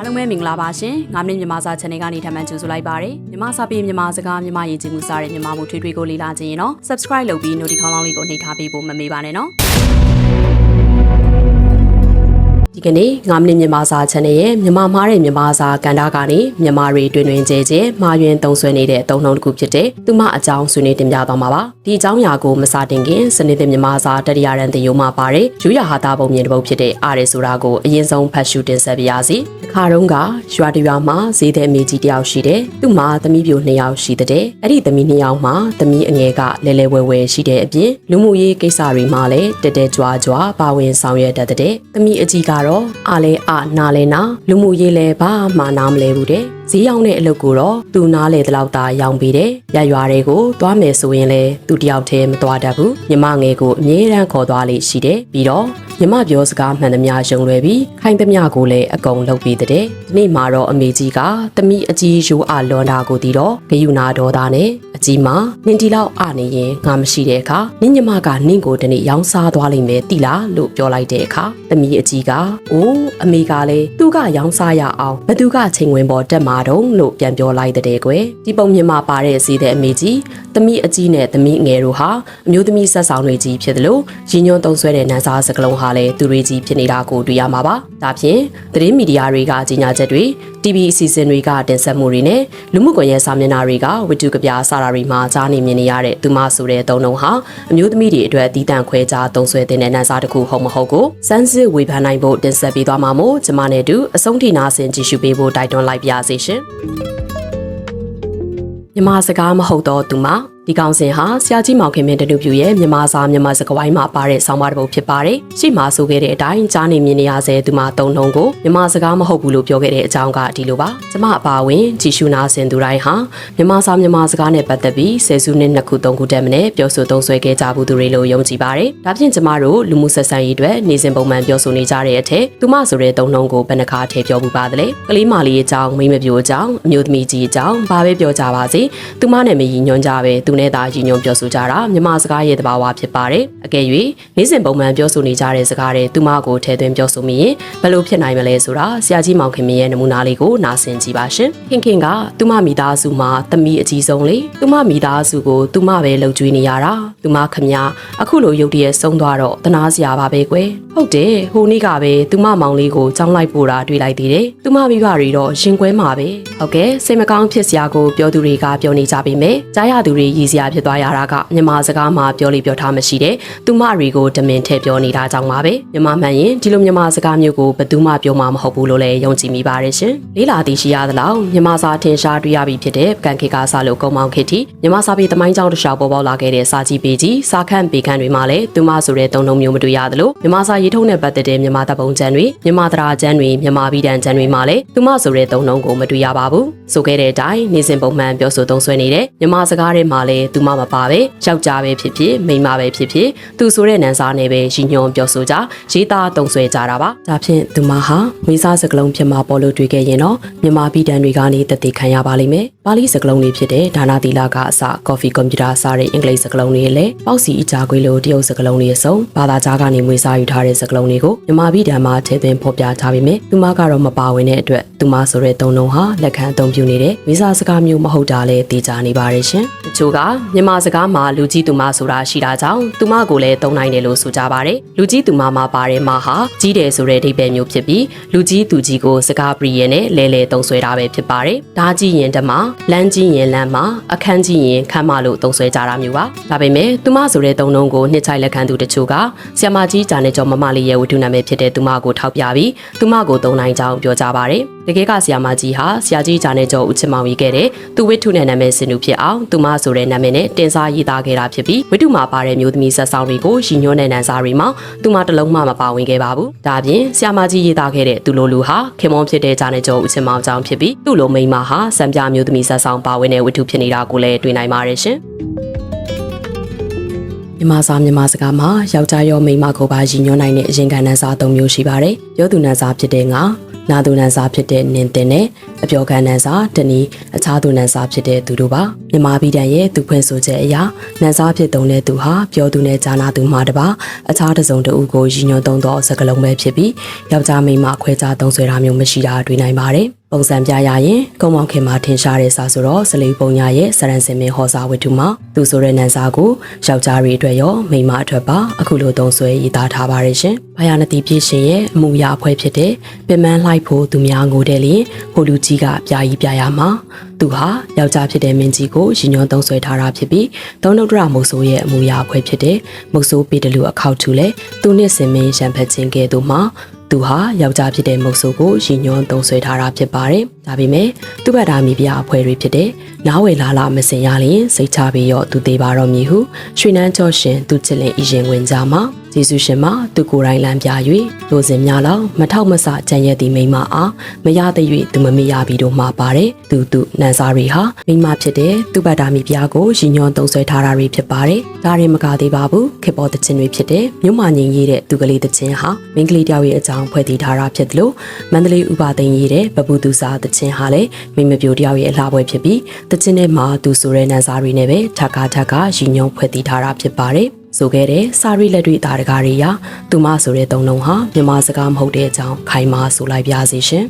အားလုံးပဲမင်္ဂလာပါရှင်။9မိနစ်မြန်မာစာ channel ကနေထပ်မံကြိုဆိုလိုက်ပါရစေ။မြန်မာစာပေမြန်မာစကားမြန်မာရည်ကြည်မှုစားတဲ့မြန်မာမှုထွေးထွေးကိုလေ့လာခြင်းရင်တော့ subscribe လုပ်ပြီး notification လောင်းလေးကိုနှိပ်ထားပေးဖို့မမေ့ပါနဲ့နော်။ ဒီကနေ့9မိနစ်မြန်မာစာ channel ရဲ့မြန်မာမားတဲ့မြန်မာစာကဏ္ဍကနေမြန်မာတွေတွင်တွင်ကျဲကျဲမှာယွင်သုံးဆွဲနေတဲ့အသုံးနှုန်းတစ်ခုဖြစ်တဲ့သူမအကြောင်းဆွေးနွေးတင်ပြသွားမှာပါ။ဒီအကြောင်းအရာကိုမစတင်ခင်စနေတဲ့မြန်မာစာတတိယရန်သင်ရိုးမှာပါတဲ့ယူရဟာတာပုံမြင်တစ်ပုဒ်ဖြစ်တဲ့အားရဆိုတာကိုအရင်ဆုံးဖတ်ရှုတင်ဆက်ပါရစေ။တစ်ခါတုန်းကရွာတရွာမှာဈေးတဲ့အမေကြီးတယောက်ရှိတယ်။သူ့မှာသမီးပြိုနှစ်ယောက်ရှိတဲ့။အဲ့ဒီသမီးနှစ်ယောက်မှာသမီးအငယ်ကလဲလဲဝဲဝဲရှိတဲ့အပြင်လူမှုရေးကိစ္စတွေမှာလည်းတက်တက်ကြွားကြွားပါဝင်ဆောင်ရွက်တတ်တဲ့။သမီးအကြီးကတော့အားလဲအနာလဲနာလူမှုရေးလည်းဘာမှနားမလဲဘူးတဲ့။ ဈေးရောက်တဲ့အလုပ်ကိုတော့သူနားလေတလောက်သာရောင်းပေးတယ်။ရရွာတွေကိုသွားမယ်ဆိုရင်လည်းသူတယောက်တည်းမသွားတတ်ဘူး။ညီမငယ်ကိုအမြဲတမ်းခေါ်သွားလိမ့်ရှိတယ်။ပြီးတော့ညီမပြောစကားမှန်သမျှယုံလွယ်ပြီးခိုင်းသမျှကိုလည်းအကုန်လုပ်ပြီးတဲ့။ဒီနေ့မှာတော့အမေကြီးကတမိအကြီးရိုးအလွန်တာကိုတီတော့ဂယုနာဒေါသနဲ့အကြီးမှာနင်ဒီလောက်အနေရင်ငါမရှိတဲ့အခါနင့်ညီမကနင့်ကိုတနေ့ရောင်းစားသွားလိမ့်မယ်တိလားလို့ပြောလိုက်တဲ့အခါတမိအကြီးကအိုးအမေကလည်းသူကရောင်းစားရအောင်ဘသူကချိန်ဝင်ပေါ်တက်မှာတော့လို့ပြန်ပြောလိုက်တဲ့ကွယ်ဒီပုံမြင်မှာပါတဲ့စီတဲ့အမေကြီးတမိအကြီးနဲ့တမိငယ်တို့ဟာအမျိုးသမီးဆက်ဆောင်တွေကြီးဖြစ်တယ်လို့ရည်ညွှန်းသုံးဆွဲတဲ့နန်းစားစကလုံးဟာလည်းသူတွေကြီးဖြစ်နေတာကိုတွေ့ရမှာပါဒါဖြင့်သတင်းမီဒီယာတွေကကြီးညာချက်တွေ TV အစီအစဉ်တွေကတင်ဆက်မှုတွေနဲ့လူမှုကွန်ရက်စာမျက်နှာတွေကဝတ္ထုကပြားစာရာတွေမှာကြားနေမြင်နေရတဲ့သူမဆိုတဲ့သုံးလုံးဟာအမျိုးသမီးတွေအတွက်အတီးတန့်ခွဲခြားသုံးဆွဲတဲ့နန်းစားတစ်ခုဟုတ်မဟုတ်ကိုစမ်းစစ်ဝေဖန်နိုင်ဖို့တင်ဆက်ပေးသွားမှာမို့ကျွန်မနဲ့အတူအဆုံးထိနာဆင်ကြည့်ရှုပေးဖို့တိုက်တွန်းလိုက်ပါရစေရှင်မြမစကားမဟုတ်တော့သူမ ဒီကောင်စင်ဟာဆရာကြီးမောင်ခင်မင်းတနုပြူရဲ့မြန်မာစာမြန်မာစကားဝိုင်းမှာပါတဲ့ဆောင်းပါးတစ်ပုဒ်ဖြစ်ပါတယ်။ရှေ့မှာဆိုခဲ့တဲ့အတိုင်းကြားနေမြင်နေရစေသူမသုံးလုံးကိုမြန်မာစကားမဟုတ်ဘူးလို့ပြောခဲ့တဲ့အကြောင်းကဒီလိုပါ။ကျမအပါဝင်ကြည်ရှုနာဆင်သူတိုင်းဟာမြန်မာစာမြန်မာစကားနဲ့ပတ်သက်ပြီးဆယ်စုနှစ်နှစ်ခုသုံးခုတည်းမနဲ့ပြောဆိုသုံးဆွဲခဲ့ကြဘူးသူတွေလို့ယုံကြည်ပါတယ်။ဒါဖြင့်ကျမတို့လူမှုဆက်ဆံရေးအတွက်နေစဉ်ပုံမှန်ပြောဆိုနေကြတဲ့အထက်သူမဆိုတဲ့သုံးလုံးကိုဘယ်နှခါထည့်ပြောမှုပါသလဲ။ကလေးမလေးအကြောင်းမိမပြိုအကြောင်းအမျိုးသမီးကြီးအကြောင်းဘာပဲပြောကြပါစေ။သူမနဲ့မရည်ညွှန်းကြပဲသူနဲ့သာရည်ညွှန်းပြောဆိုကြတာမြန်မာစကားရဲ့တဘာဝဖြစ်ပါတယ်။အကယ်၍နေ့စဉ်ပုံမှန်ပြောဆိုနေကြတဲ့စကားတွေသူမကိုထည့်သွင်းပြောဆိုမိရင်ဘယ်လိုဖြစ်နိုင်မလဲဆိုတာဆရာကြီးမောင်ခင်မင်းရဲ့နမူနာလေးကိုနားဆင်ကြည့်ပါရှင်။ခင်ခင်ကသူမမိသားစုမှာသမီးအကြီးဆုံးလေသူမမိသားစုကိုသူမပဲလှုပ်ကြွေးနေရတာသူမခမညာအခုလိုရုပ်တရက်ဆုံးသွားတော့တနာစရာပါပဲကွယ်။ဟုတ်တယ်ဟိုနေ့ကပဲသူမမောင်လေးကိုကြောင်းလိုက်ပို့တာတွေ့လိုက်သေးတယ်။သူမမိဘတွေတော့ရှင်ကွဲမှာပဲ။ဟုတ်ကဲ့စိတ်မကောင်းဖြစ်စရာကိုပြောသူတွေကပြောနေကြပေမဲ့ကြားရသူတွေရည်စရာဖြစ်သွားရတာကမြန်မာစကားမှာပြောလိပြောထားမရှိတဲ့သူမတွေကိုတမင်ထည့်ပြောနေတာကြောင့်ပါပဲမြန်မာမှန်ရင်ဒီလိုမြန်မာစကားမျိုးကိုဘယ်သူမှပြောမှာမဟုတ်ဘူးလို့လည်းယုံကြည်မိပါတယ်ရှင်လေးလာသိရှိရသလောက်မြန်မာစာထင်ရှားတွေ့ရပြီဖြစ်တဲ့ကန်ခေကစားလို့ကုံမောင်ခေတီမြန်မာစာပေသမိုင်းကြောင်းတစ်လျှောက်ပေါ်ပေါက်လာခဲ့တဲ့စာကြည့်ပေကြီးစာခန့်ပေခန့်တွေမှာလည်းသူမဆိုတဲ့သုံးလုံးမျိုးမတွေ့ရသလိုမြန်မာစာရေးထုံးနဲ့ပတ်သက်တဲ့မြန်မာတပ်ပုံကျမ်းတွေမြန်မာသရာကျမ်းတွေမြန်မာပြည်တန်ကျမ်းတွေမှာလည်းသူမဆိုတဲ့သုံးလုံးကိုမတွေ့ရပါဘူးဆိုခဲ့တဲ့အတိုင်းနေစဉ်ပုံမှန်ပြောဆိုသုံးဆွဲနေတဲ့မြန်မာစကားတွေမှာလည်းသူမမပါပဲယောက်ျားပဲဖြစ်ဖြစ်မိန်းမပဲဖြစ်ဖြစ်သူဆိုတဲ့နန်းစားနဲ့ပဲရည်ညွှန်းပြောဆိုကြရေးသားတုံဆွဲကြတာပါဒါဖြင့်သူမဟာမိစားစကလုံးဖြစ်မှာပေါ်လို့တွေ့ခဲ့ရင်တော့မြန်မာပြည်တန်တွေကနေတည်ခံရပါလိမ့်မယ်ပါဠိစကလုံးတွေဖြစ်တဲ့ဒါနာသီလာကအစကော်ဖီကွန်ပျူတာစားတဲ့အင်္ဂလိပ်စကလုံးတွေလည်းပေါက်စီအကြာခွေးလိုတရုတ်စကလုံးတွေအစုံဘာသာကြားကနေမွေးစားယူထားတဲ့စကလုံးတွေကိုမြန်မာပြည်တန်မှာထည့်သွင်းဖော်ပြထားပေမဲ့သူမကတော့မပါဝင်တဲ့အတွက်သူမဆိုတဲ့သုံးလုံးဟာလက်ခံအသုံးပြုနေတဲ့မိစားစကားမျိုးမဟုတ်တာလည်းသိကြနေပါတယ်ရှင်တချို့ကမြန်မာစကားမှာလူကြီးသူမဆိုတာရှိတာကြောင့်သူမကိုလည်းသုံးနိုင်တယ်လို့ဆိုကြပါတယ်လူကြီးသူမမှာပါတဲ့မှာဟာကြီးတယ်ဆိုတဲ့အဓိပ္ပာယ်မျိုးဖြစ်ပြီးလူကြီးသူကြီးကိုစကားပရိရင်နဲ့လဲလဲသုံးဆွဲတာပဲဖြစ်ပါတယ်ဒါကြီးရင်တမလမ်းကြီးရင်လမ်းမှာအခန်းကြီးရင်ခမ်းမလို့သုံးဆွဲကြတာမျိုးပါဒါပေမဲ့သူမဆိုတဲ့သုံးလုံးကိုနှစ်ချိုက်လက်ခံသူတချို့ကဆီယမကြီးဂျာနေကျော်မမလေးရဲ့ဝတ္ထုနာမည်ဖြစ်တဲ့သူမကိုထောက်ပြပြီးသူမကိုသုံးနိုင်ကြောင်းပြောကြပါတယ်တကယ်ကဆီယမကြီးဟာဆီယာကြီးဂျာနေကျော်ဦးချစ်မောင်ရေးခဲ့တဲ့သူဝတ္ထုနဲ့နာမည်စင်သူဖြစ်အောင်သူမဆိုတဲ့နာမည်နဲ့တင်စားရေးသားခဲ့တာဖြစ်ပြီးဝတ္ထုမှာပါတဲ့မျိုးသမီးဆက်ဆောင်တွေကိုရည်ညွှန်းတဲ့နန်းစားတွေမှာသူမတလုံးမှမပါဝင်ခဲ့ပါဘူးဒါအပြင်ဆီယမကြီးရေးသားခဲ့တဲ့သူလိုလူဟာခင်မွန်ဖြစ်တဲ့ဂျာနေကျော်ဦးချစ်မောင်ကြောင့်ဖြစ်ပြီးသူ့လိုမိန်းမဟာစံပြမျိုးသမီးဆက်ဆောင်ပါဝင်တဲ့ဝတ္ထုဖြစ်နေတာကိုလည်းတွေ့နိုင်ပါတယ်ရှင်မြန်မာစာမြန်မာစကားမှာယောက်ျားရောမိန်းမကိုပါရည်ညွှန်းနိုင်တဲ့အရင်ကနန်းစား၃မျိုးရှိပါတယ်။ပြောသူနန်းစားဖြစ်တဲ့ငါ နာသူနန်းစားဖြစ်တဲ့နင်းတင်နဲ့အပြောခံနန်းစားတနည်းအခြားသူနန်းစားဖြစ်တဲ့သူတို့ပါမြန်မာပြည်တန်ရဲ့သူဖွင့်ဆိုချက်အရနန်းစားဖြစ်သုံးတဲ့သူဟာပြောသူနဲ့ဂျာနာသူမှတပါအခြားတစ်စုံတစ်ဦးကိုရည်ညွှန်းသုံးသောစကားလုံးပဲဖြစ်ပြီးယောက်ျားမိန်းမခွဲခြားသုံးဆွဲတာမျိုးမရှိတာတွေ့နိုင်ပါတယ်။ပုံစံပြရရင်ကုံမောင်ခင်မှာထင်ရှားတဲ့စာဆိုတော့စလိပုံညာရဲ့စရန်စင်မင်းဟောစာဝတ္ထုမှာသူဆိုတဲ့နန်းစားကိုယောက်ျားတွေအတွက်ရောမိန်းမအတွက်ပါအခုလိုသုံးဆွဲရေးသားထားပါရရှင်။ဘာယာနတိပြည့်ရှင်ရဲ့အမှုရာအဖွဲ့ဖြစ်တဲ့ပင်မန်းလိုက်ဖို့သူများငိုတယ်လျင်ဟိုလူကြီးကပြာကြီးပြရမှာသူဟာယောက်ျားဖြစ်တဲ့မင်းကြီးကိုရည်ညွှန်းသုံးဆွဲထားတာဖြစ်ပြီးသုံးနှုတ်ဒရမုတ်ဆိုးရဲ့အမှုရာအဖွဲ့ဖြစ်တဲ့မုတ်ဆိုးပေတလူအခောက်ထူလဲသူနှစ်စင်မင်းရံဖက်ခြင်းကဲ့သို့မှသူဟာယောက်ျားဖြစ်တဲ့မုတ်ဆိုးကိုရည်ညွှန်းသုံးဆွဲထားတာဖြစ်ပါတယ်။ဒါပေမဲ့သူ့ဘက်သားမိဖုရားအဖွဲ့တွေဖြစ်တဲ့နားဝယ်လာလာမစင်ရလျင်စိတ်ချပြီးတော့သူသေးပါတော့မည်ဟုရွှေနန်းကျော်ရှင်သူချစ်လင်အရင်ဝင်ကြမှာ ဂျေစုရှင်မှာသူကိုယ်တိုင်လမ်းပြ၍လိုစင်များလောက်မထောက်မဆကြံရသည့်မိမအားမရသ၍သူမမေ့ရပြီးတော့မှာပါတယ်သူသူနန်စာရီဟာမိမဖြစ်တဲ့သူ့ဘတ်တာမိဖုရားကိုရည်ညွှန်းသုံးဆွဲထားတာတွေဖြစ်ပါတယ်ဒါရင်မကသေးပါဘူးခေပေါ်တခြင်းတွေဖြစ်တဲ့မြို့မငင်ရေးတဲ့သူကလေးတခြင်းဟာမင်းကလေးတယောက်ရဲ့အကြောင်းဖွဲ့တည်ထားတာဖြစ်တယ်လို့မန္တလေးဥပသိမ်ရေးတဲ့ပပူသူစာတခြင်းဟာလည်းမိမပြိုတယောက်ရဲ့အလှပွဲဖြစ်ပြီးတခြင်းထဲမှာသူဆိုတဲ့နန်စာရီနဲ့ပဲထပ်ကားထပ်ကားရည်ညွှန်းဖွဲ့တည်ထားတာဖြစ်ပါတယ် ဆိုခဲ့တဲ့စာရီလက်တွေ့တာတကားတွေရာသူမဆိုတဲ့သုံးလုံးဟာမြန်မာစကားမဟုတ်တဲ့အကြောင်းခိုင်မာဆိုလိုက်ပြစီရှင်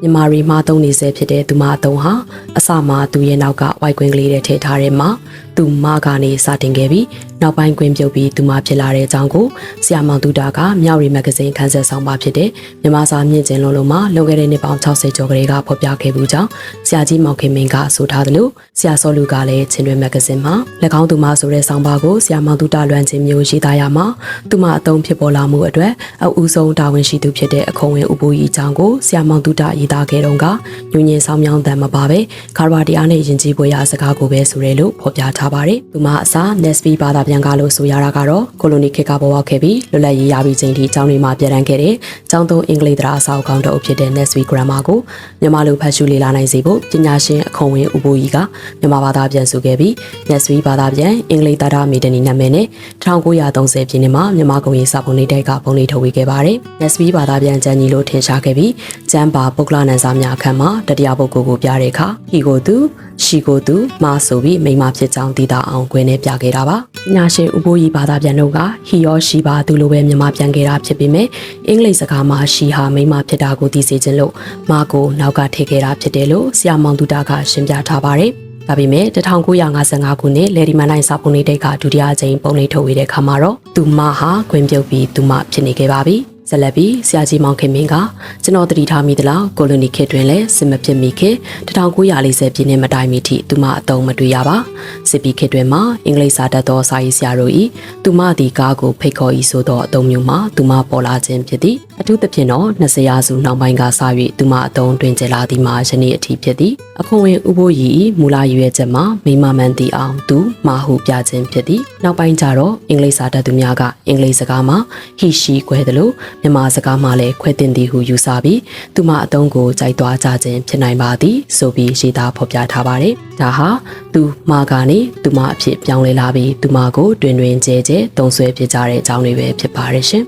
မြန်မာရီမှာသုံးနေဆဲဖြစ်တဲ့သူမအတုံးဟာအစမှာသူရဲ့နောက်ကဝိုက်ကွင်းကလေးတွေထည့်ထားတဲ့မှာ သူမကနေစတင်ခဲ့ပြီးနောက်ပိုင်းကွင်းပြုတ်ပြီးသူမဖြစ်လာတဲ့အကြောင်းကိုဆရာမောင်တူတာကမြောက်ရီမဂ္ဂဇင်းခန်းဆက်ဆောင်ပါဖြစ်တဲ့မြန်မာစာမြင့်ကျင်လုံးလုံးမှာလွန်ခဲ့တဲ့နှစ်ပေါင်း60ကျော်ကလေးကဖော်ပြခဲ့မှုကြောင့်ဆရာကြီးမောင်ခင်မင်းကဆိုထားသလိုဆရာစောလူကလည်းချင်းတွင်မဂ္ဂဇင်းမှာ၎င်းသူမဆိုတဲ့ဆောင်ပါကိုဆရာမောင်တူတာလွမ်းခြင်းမျိုးရေးသားရမှာသူမအသုံးဖြစ်ပေါ်လာမှုအတွက်အဦးဆုံးတာဝန်ရှိသူဖြစ်တဲ့အခုံဝင်ဥပူကြီးအကြောင်းကိုဆရာမောင်တူတာရေးသားခဲ့တော့ကညဉ့်ညင်ဆောင်မြောင်းတန်မပါပဲခါရဝတရားနဲ့ယဉ်ကျေးပွဲရာစကားကိုပဲဆိုရဲလို့ဖော်ပြထားပါတယ်။သူမအစား Nesby ဘာသာပြန်ကားလို့ဆိုရတာကတော့ကိုလိုနီခေတ်ကပေါ်ပေါက်ခဲ့ပြီးလွတ်လပ်ရေးရပြီးချိန်ထိကျောင်းတွေမှာပြည်တန်းခဲ့တဲ့ကျောင်းသုံးအင်္ဂလိပ်တရားအစာအုပ်ကောင်းတို့ဖြစ်တဲ့ Nesby Grammar ကိုမြန်မာလိုဖတ်ရှုလေ့လာနိုင်စေဖို့ပညာရှင်အခွန်ဝင်ဦးဘိုးကြီးကမြန်မာဘာသာပြန်ဆိုခဲ့ပြီး Nesby ဘာသာပြန်အင်္ဂလိပ်တရားမီဒနီနာမည်နဲ့1930ပြည့်နှစ်မှာမြန်မာကုန်ရေးစာပုံလေးတိုက်ကပုံလေးထုတ်ဝေခဲ့ပါတယ်။ Nesby ဘာသာပြန်ကျမ်းကြီးလို့ထင်ရှားခဲ့ပြီးကျမ်းပါပုဂ္ဂလနန်စာများအခန်းမှာတတရားပုဂ္ဂိုလ်ကိုပြတဲ့အခါဟီကိုသူရှီကိုသူမာဆိုပြီးမိမဖြစ်ကြောင်းသိတာအောင်ခွင့်နဲ့ပြခဲ့တာပါ။ညာရှင်ဥပိုးကြီးဘာသာပြန်တို့ကဟီရောရှီပါသူလိုပဲမြန်မာပြန်ခဲ့တာဖြစ်ပေမဲ့အင်္ဂလိပ်စကားမှာရှီဟာမိမဖြစ်တာကိုသိစေခြင်းလို့မာကိုနောက်ကထည့်ခဲ့တာဖြစ်တယ်လို့ဆရာမောင်တူတာကရှင်းပြထားပါတယ်။ဒါပေမဲ့1955ခုနှစ်လေဒီမန်နိုင်စာပုံလေးတိတ်ကဒုတိယအကြိမ်ပုံလေးထုတ်ဝေတဲ့ခါမှာတော့သူမဟာခွင့်ပြုတ်ပြီးသူမဖြစ်နေခဲ့ပါပြီ။ ဆက်လက်ပြီးဆရာကြီးမောင်ခင်မင်းကကျွန်တော်တတိထားမိသလားကိုလိုနီခေတ်တွင်လည်းစစ်မဖြစ်မိခေတ်1940ပြည့်နှစ်မတိုင်မီထိသူမအတုံးမတွေ့ရပါစစ်ပြီးခေတ်တွင်မှာအင်္ဂလိပ်စာတတ်သောစာရေးဆရာတို့၏သူမသည်ကားကိုဖိတ်ခေါ်၏ဆိုသောအတုံးမျိုးမှာသူမပေါ်လာခြင်းဖြစ်သည်အထူးသဖြင့်တော့20ရာစုနောက်ပိုင်းကစ၍သူမအတုံးတွင်ကျလာသည်မှာယနေ့အထိဖြစ်သည်အခွန်ဝင်ဥပိုးရီမူလရွေးချက်မှာမိမမှန်သည်အောင်သူမာဟုပြခြင်းဖြစ်သည်နောက်ပိုင်းကျတော့အင်္ဂလိပ်စာတတ်သူများကအင်္ဂလိပ်စကားမှာဟီရှိခွဲသလိုမြန်မာစကားမှလည်းခွဲတင်သည်ဟုယူဆပြီးသူမအတုံးကိုကြိုက်သွားကြခြင်းဖြစ်နိုင်ပါသည်ဆိုပြီးရေးသားဖော်ပြထားပါတယ်ဒါဟာသူမကနေသူမအဖြစ်ပြောင်းလဲလာပြီးသူမကိုတွင်တွင်ကျဲကျဲတုံဆွဲဖြစ်ကြတဲ့အကြောင်းတွေပဲဖြစ်ပါတယ်ရှင်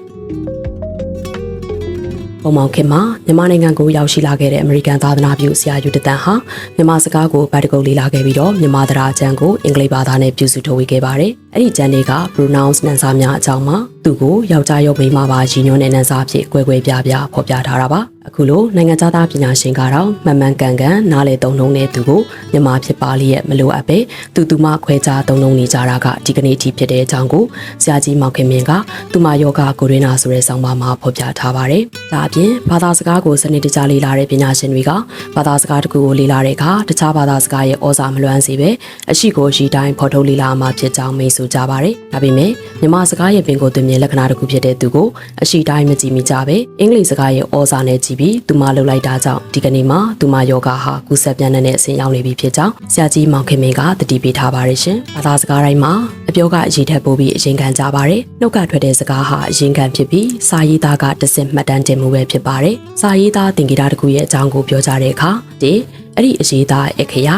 ပုံမောင်ခင်မှာမြန်မာနိုင်ငံကိုရောက်ရှိလာခဲ့တဲ့အမေရိကန်သာသနာပြုဆရာယူတတန်ဟာမြန်မာစကားကိုဗတ်တကုတ်လေ့လာခဲ့ပြီးတော့မြန်မာသရာကျမ်းကိုအင်္ဂလိပ်ဘာသာနဲ့ပြုစုထုတ်ဝေခဲ့ပါတယ်။အဲ့ဒီကျမ်းတွေက pronounce နံစာများအကြောင်းမှာသူ့ကိုယောက်ျားရုပ်မိန်းမပါရည်ညွှန်းတဲ့နံစာဖြစ်ကွဲကွဲပြားပြားဖော်ပြထားတာပါ။ အခုလိုနိုင်ငံသားပညာရှင်ကတော့မှန်မှန်ကန်ကန်နားလေသုံးလုံးနဲ့သူကိုမြန်မာဖြစ်ပါလျက်မလိုအပ်ပဲသူသူမခွဲခြားသုံးလုံးနေကြတာကဒီကနေ့အထိဖြစ်တဲ့အကြောင်းကိုဆရာကြီးမောင်ခင်မင်းကသူမယောဂကိုရင်းနာဆိုတဲ့ဆောင်းပါးမှာဖော်ပြထားပါတယ်။ဒါအပြင်ဘာသာစကားကိုစနစ်တကျလေ့လာတဲ့ပညာရှင်တွေကဘာသာစကားတစ်ခုကိုလေ့လာတဲ့အခါတခြားဘာသာစကားရဲ့ဩဇာမလွမ်းစေပဲအရှိကိုရှိတိုင်းဖော်ထုတ်လေ့လာမှာဖြစ်ကြောင်းမိတ်ဆိုကြပါတယ်။ဒါပေမဲ့မြန်မာစကားရဲ့ပင်ကိုယ်သွင်းမြင်လက္ခဏာတစ်ခုဖြစ်တဲ့သူကိုအရှိတိုင်းမကြည့်မိကြပဲအင်္ဂလိပ်စကားရဲ့ဩဇာနဲ့ကြည့်ပြီးသူမလှုပ်လိုက်တာကြောင့်ဒီကနေ့မှာသူမယောဂဟာကူးစက်ပြန့်တဲ့အဆင့်ရောက်နေပြီဖြစ်ကြောင်းဆရာကြီးမောင်ခင်မင်းကတတိပေးထားပါတယ်ရှင်။ဘာသာစကားတိုင်းမှာအပြောကအရေးထက်ပိုပြီးအရင်ခံကြပါတယ်။နှုတ်ကထွက်တဲ့စကားဟာအရင်ခံဖြစ်ပြီးစာရေးသားကတစင်မှတ်တမ်းတင်မှုပဲဖြစ်ပါတယ်။စာရေးသားသင်္ကေတတစ်ခုရဲ့အကြောင်းကိုပြောကြတဲ့အခါဒီအဲ့ဒီအရေးသားအခရာ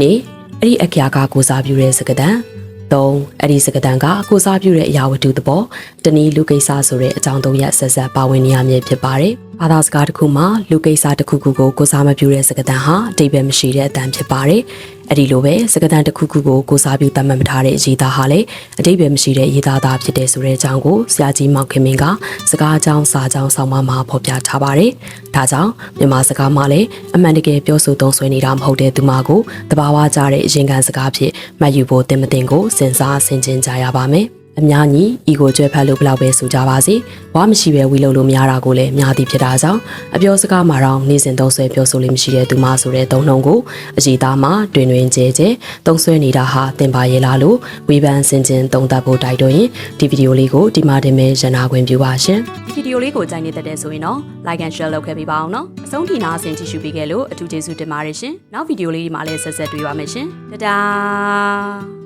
နေအဲ့ဒီအခရာကကိုစားပြုတဲ့စကားတန်3အဲ့ဒီစကားတန်ကကိုစားပြုတဲ့အရာဝတ္ထုသဘောတနည်းလူကိစ္စဆိုတဲ့အကြောင်းသုံးရပ်ဆက်ဆက်ပါဝင်နေရမည်ဖြစ်ပါတယ်။ ဘာသာစကားတစ်ခုမှာလူကိစ္စတစ်ခုခုကိုကိုစားမပြုတဲ့စကားတန်ဟာအတိတ်ပဲမရှိတဲ့အတန်ဖြစ်ပါတယ်။အဲ့ဒီလိုပဲစကားတန်တစ်ခုခုကိုကိုစားပြုတတ်မှတ်မထားတဲ့အရေးသားဟာလည်းအတိတ်ပဲမရှိတဲ့ရေးသားသားဖြစ်တဲ့ဆိုတဲ့အကြောင်းကိုဆရာကြီးမောင်ခင်မင်းကစကားအကြောင်းစာကြောင်းဆောင်းပါးမှာဖော်ပြထားပါတယ်။ဒါကြောင့်မြန်မာစကားမှာလည်းအမှန်တကယ်ပြောဆိုသုံးစွဲနေတာမဟုတ်တဲ့သူမကိုတဘာဝကြတဲ့အရင်ခံစကားဖြစ်မှတ်ယူဖို့တင်မတင်ကိုစဉ်းစားဆင်ခြင်ကြရပါမယ်။ အများကြီးဤကိုကြွယ်ဖက်လို့ဘလောက်ပဲဆိုကြပါစေ။ဝါမရှိပဲဝီလုံလို့မရတာကိုလည်းများသည်ဖြစ်တာကြောင့်အပြောစကားမှာတော့နေစဉ်သုံးဆွဲပြောဆိုလို့မရှိတဲ့သူမဆိုတဲ့သုံးနှုံကိုအကြည်သားမှာတွင်တွင်ကျဲကျဲသုံးဆွဲနေတာဟာတင်ပါရဲ့လားလို့ဝေဖန်ဆင်ခြင်သုံးသပ်ဖို့တိုက်တွန်းရင်ဒီဗီဒီယိုလေးကိုဒီမှာတင်မဲ့ရနာခွင့်ပြုပါရှင်။ဒီဗီဒီယိုလေးကိုကြိုက်နေတဲ့တဲ့ဆိုရင်တော့ like and share လုပ်ခဲ့ပေးပါအောင်နော်။အဆုံးထိနာဆင်ကြည့်ရှုပေးခဲ့လို့အထူးကျေးဇူးတင်ပါတယ်ရှင်။နောက်ဗီဒီယိုလေးဒီမှာလည်းဆက်ဆက်တွေ့ပါမယ်ရှင်။တဒါ